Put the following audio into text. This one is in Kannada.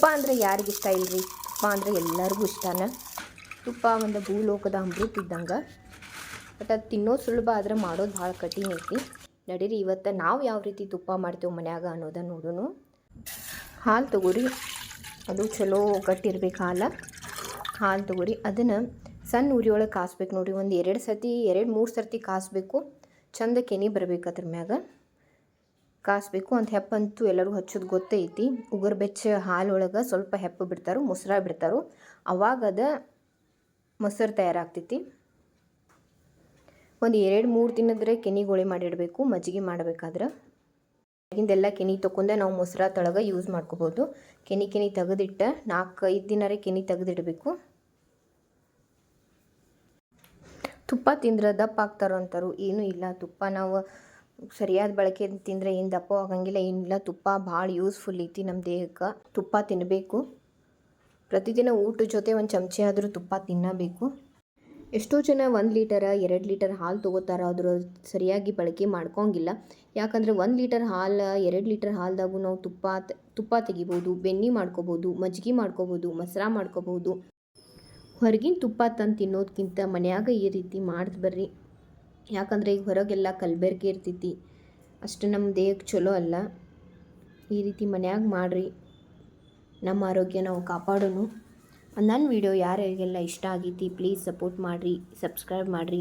ತುಪ್ಪ ಅಂದರೆ ಯಾರಿಗೆ ಇಷ್ಟ ಇಲ್ರಿ? ತುಪ್ಪ ಅಂದರೆ ಎಲ್ಲರಿಗೂ ಇಷ್ಟನ? ತುಪ್ಪ ಒಂದು ಭೂಲೋಕದ ಅಮೃತ ಇದ್ದಂಗೆ. ಬಟ್ ಅದು ತಿನ್ನೋದು ಸುಲಭ ಆದ್ರೆ ಮಾಡೋದು ಭಾಳ ಕಠಿಣ ಐತಿ. ನಡೀರಿ, ಇವತ್ತು ನಾವು ಯಾವ ರೀತಿ ತುಪ್ಪ ಮಾಡ್ತೇವೆ ಮನ್ಯಾಗ ಅನ್ನೋದನ್ನು ನೋಡೋಣ ಹಾಲು ತಗೋರಿ. ಅದು ಚಲೋ ಗಟ್ಟಿರ್ಬೇಕು ಹಾಲು. ಹಾಲು ತಗೋರಿ. ಅದನ್ನು ಸಣ್ಣ ಉರಿಯೊಳಗೆ ಕಾಸ್ಬೇಕು ನೋಡಿರಿ. ಒಂದು ಎರಡು ಸರ್ತಿ, ಎರಡು ಮೂರು ಸರ್ತಿ ಕಾಸಬೇಕು. ಚಂದ ಕೆನೆ ಬರಬೇಕು ಅದ್ರ ಮ್ಯಾಗ. ಕಾಸಬೇಕು ಅಂತ ಹೆಪ್ಪಂತೂ ಎಲ್ಲರೂ ಹಚ್ಚೋದು ಗೊತ್ತೈತಿ. ಉಗುರು ಬೆಚ್ಚ ಹಾಲೊಳಗೆ ಸ್ವಲ್ಪ ಹೆಪ್ಪು ಬಿಡ್ತಾರೋ, ಮೊಸರ ಬಿಡ್ತಾರೋ. ಅವಾಗ ಅದು ಮೊಸರು ತಯಾರಾಗ್ತೈತಿ. ಒಂದು ಎರಡು ಮೂರು ದಿನದ್ರೆ ಕೆನಿ ಗೋಳಿ ಮಾಡಿಡಬೇಕು, ಮಜ್ಜಿಗೆ ಮಾಡಬೇಕಾದ್ರೆ. ಆಗಿಂದೆಲ್ಲ ಕೆನಿ ತೊಗೊಂಡೆ ನಾವು ಮೊಸರ ತೊಳಗ ಯೂಸ್ ಮಾಡ್ಕೋಬೋದು. ಕೆನಿ ಕೆನಿ ತೆಗೆದಿಟ್ಟ ನಾಲ್ಕು ಐದು ದಿನರೇ ಕೆನಿ ತೆಗೆದಿಡಬೇಕು. ತುಪ್ಪ ತಿಂದ್ರೆ ದಪ್ಪ ಆಗ್ತಾರೋ ಅಂತಾರು ಏನೂ ಇಲ್ಲ. ತುಪ್ಪ ನಾವು ಸರಿಯಾದ ಬಳಕೆ ತಿಂದರೆ ಏನು ದಪ್ಪ ಆಗಂಗಿಲ್ಲ, ಏನಿಲ್ಲ. ತುಪ್ಪ ಭಾಳ ಯೂಸ್ಫುಲ್ ಐತಿ ನಮ್ಮ ದೇಹಕ್ಕೆ. ತುಪ್ಪ ತಿನ್ನಬೇಕು ಪ್ರತಿದಿನ ಊಟದ ಜೊತೆ ಒಂದು ಚಮಚೆ ಆದರೂ ತುಪ್ಪ ತಿನ್ನಬೇಕು. ಎಷ್ಟೋ ಜನ ಒಂದು ಲೀಟರ, ಎರಡು ಲೀಟರ್ ಹಾಲು ತೊಗೋತಾರ, ಆದರೂ ಸರಿಯಾಗಿ ಬಳಕೆ ಮಾಡ್ಕೊಂಗಿಲ್ಲ. ಯಾಕಂದರೆ ಒಂದು ಲೀಟರ್ ಹಾಲು, ಎರಡು ಲೀಟರ್ ಹಾಲ್ದಾಗೂ ನಾವು ತುಪ್ಪ ತುಪ್ಪ ತೆಗಿಬೋದು, ಬೆಣ್ಣೆ ಮಾಡ್ಕೋಬೋದು ಮಜ್ಜಿಗೆ ಮಾಡ್ಕೋಬೋದು, ಮೊಸರ ಮಾಡ್ಕೋಬೋದು. ಹೊರಗಿನ ತುಪ್ಪ ತಂದು ತಿನ್ನೋದಕ್ಕಿಂತ ಮನ್ಯಾಗ ಈ ರೀತಿ ಮಾಡ್ದು ಬರ್ರಿ. ಯಾಕಂದರೆ ಈಗ ಹೊರಗೆಲ್ಲ ಕಲಬೆರಕೆ ಇರ್ತೈತಿ. ಅಷ್ಟು ನಮ್ಮ ದೇಹಕ್ಕೆ ಚಲೋ ಅಲ್ಲ. ಈ ರೀತಿ ಮನ್ಯಾಗ ಮಾಡಿರಿ. ನಮ್ಮ ಆರೋಗ್ಯ ನಾವು ಕಾಪಾಡೋಣ ನನ್ನ ವಿಡಿಯೋ ಯಾರಿಗೆಲ್ಲ ಇಷ್ಟ ಆಗೈತಿ ಪ್ಲೀಸ್ ಸಪೋರ್ಟ್ ಮಾಡಿರಿ ಸಬ್ಸ್ಕ್ರೈಬ್ ಮಾಡಿರಿ.